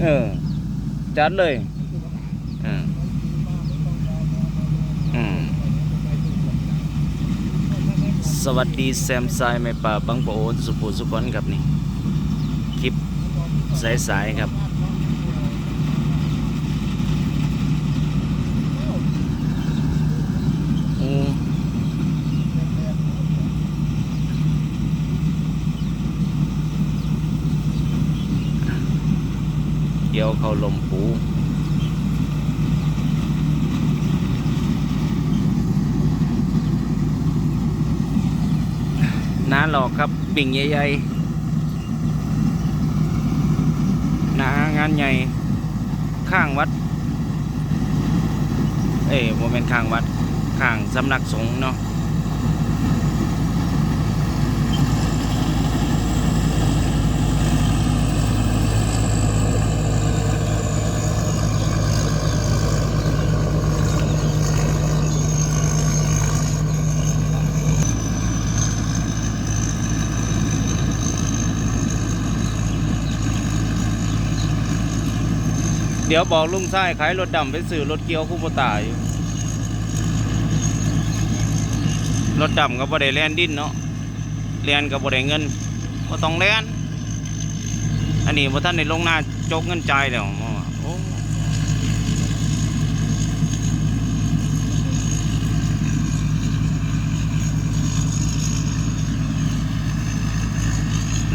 เออ จัดเลยอืมอืมสวัสดีแซมไซไม่ป่าบังปะโอนสุภูสุกอนครับนี่ คลิปสายๆครับ โอ้เกี่ยวเขาลมปูน้าหลอกครับปิ่งใหญ่ๆนางานใหญ่ ข้างวัด เอ้ยโมเมนข้างวัด ข้างสำนักสงฆ์เนาะ เดี๋ยวบอกลุงชายขายรถดำไปซื้อรถเกียวคู่ปตาอยู่รถดำก็บ่ได้แลนดินเนาะแลนก็บ่ได้เงินก็ต้องแลนอันนี้บ่ท่านได้ลงหน้าจกเงินใจแล้ว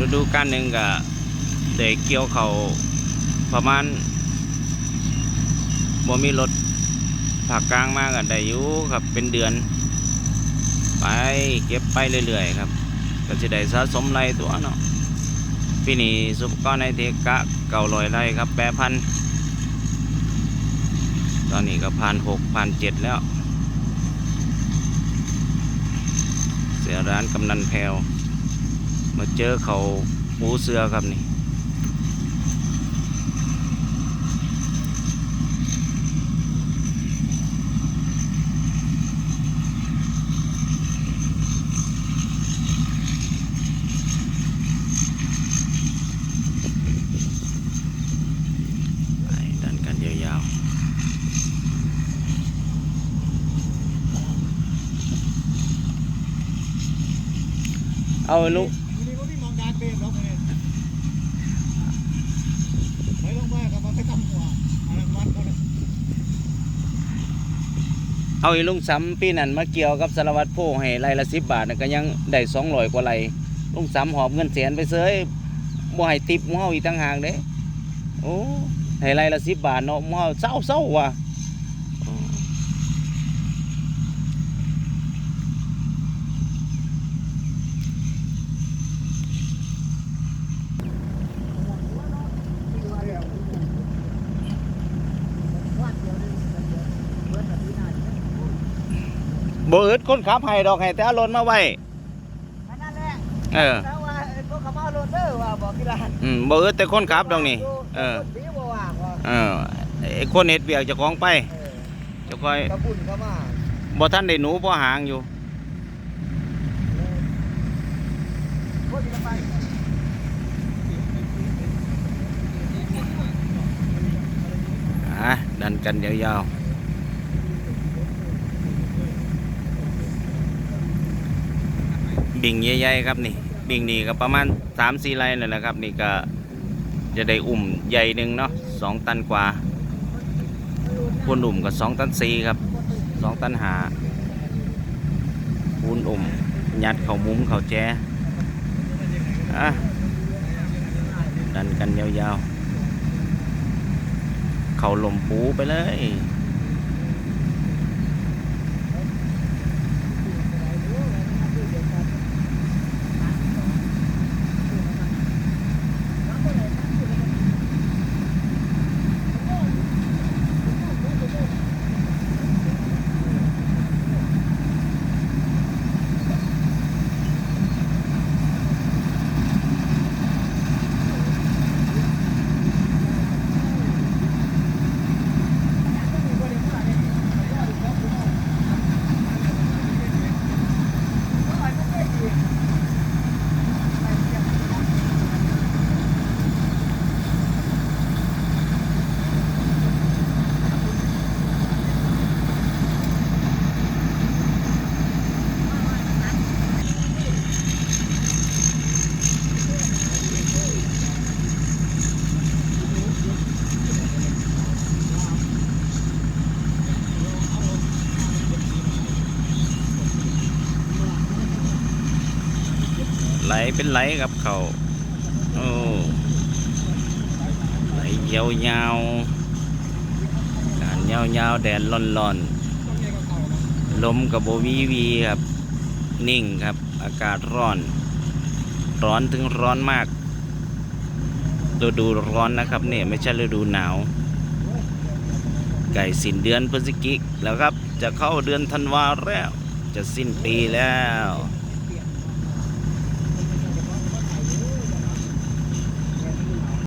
ฤดูกาลหนึ่งก็ได้เกี่ยวเขาประมาณ บ่มีรถภาคกลางมาก็ได้อยู่ครับเป็นเดือน ไปเก็บไปเรื่อยๆครับ ก็จะได้สะสมไรตัวเนาะปีนี้สุปกรในเทกะเก่าลอยไรครับแปรพันตอนนี้ก็พันหกพันเจ็ดแล้ว เสียร้านกำนันแพวมาเจอเขาปูเสือครับนี่ ไปดันกันยาวๆ เอาลูก วันนี้ก็ที่มองการเบรกแล้วคนนี้ไม่ลงมากับมา ไปตั้งหัวอาเนี่ยเอาอีลุงซ้ำปีนั้นมาเกี่ยวกับสารวัตรโพให้ไรละสิบบาทนะก็ยังได้สองร้อยกว่าไรลุงซ้ำหอบเงินแสนไปเสยบ่ให้ติปมูเฮาอีกต่างหากเด้โอ้ให้ไรละสิบบาทเนาะมูเฮาเศร้าเศร้าๆว่ะ บ่อึดคนขับให้ดอกให้แต่เอารถมาไว้อันนั้นแหละเออแล้วว่าไอ้พวกเขามาโรดเดอร์ว่าบอกกีฬาอืมบ่อึดแต่คนขับดอกนี่เออผีบ่ว่างว่าเออไอ้คนเฮ็ดเวียกเจ้าของไปเออเจ้าค่อยกระปุ่นเข้ามาบ่ทันได้หนูบ่หางอยู่พวกที่ไปอะดันกันยาวๆ บิ่งใหญ่ๆครับนี่บิ่งนี่ก็ประมาณ3ามสี่ไร่นั่นแหละครับ นี่ก็จะได้อุ่มใหญ่หนึ่งเนาะสองตันกว่าปูนอุ่มก็สองตันสี่ครับสองตันหาปูนอุ่มยัดเข่ามุ้มเข่าแจอะดันกันยาวๆ เข่าลมปูไปเลย ไหลเป็นไหลกับเขาโอ้ไหลยาวยาวการยาวยาวแดดร้อนต้อนลมกับโบวีวีครับ นิ่งครับ อากาศร้อน ร้อนถึงร้อนมากฤดูร้อนนะครับเนี่ยไม่ใช่ฤดูหนาว ไก่สิ้นเดือนพฤศจิกแล้วครับ จะเข้าเดือนธันวาแล้ว จะสิ้นปีแล้ว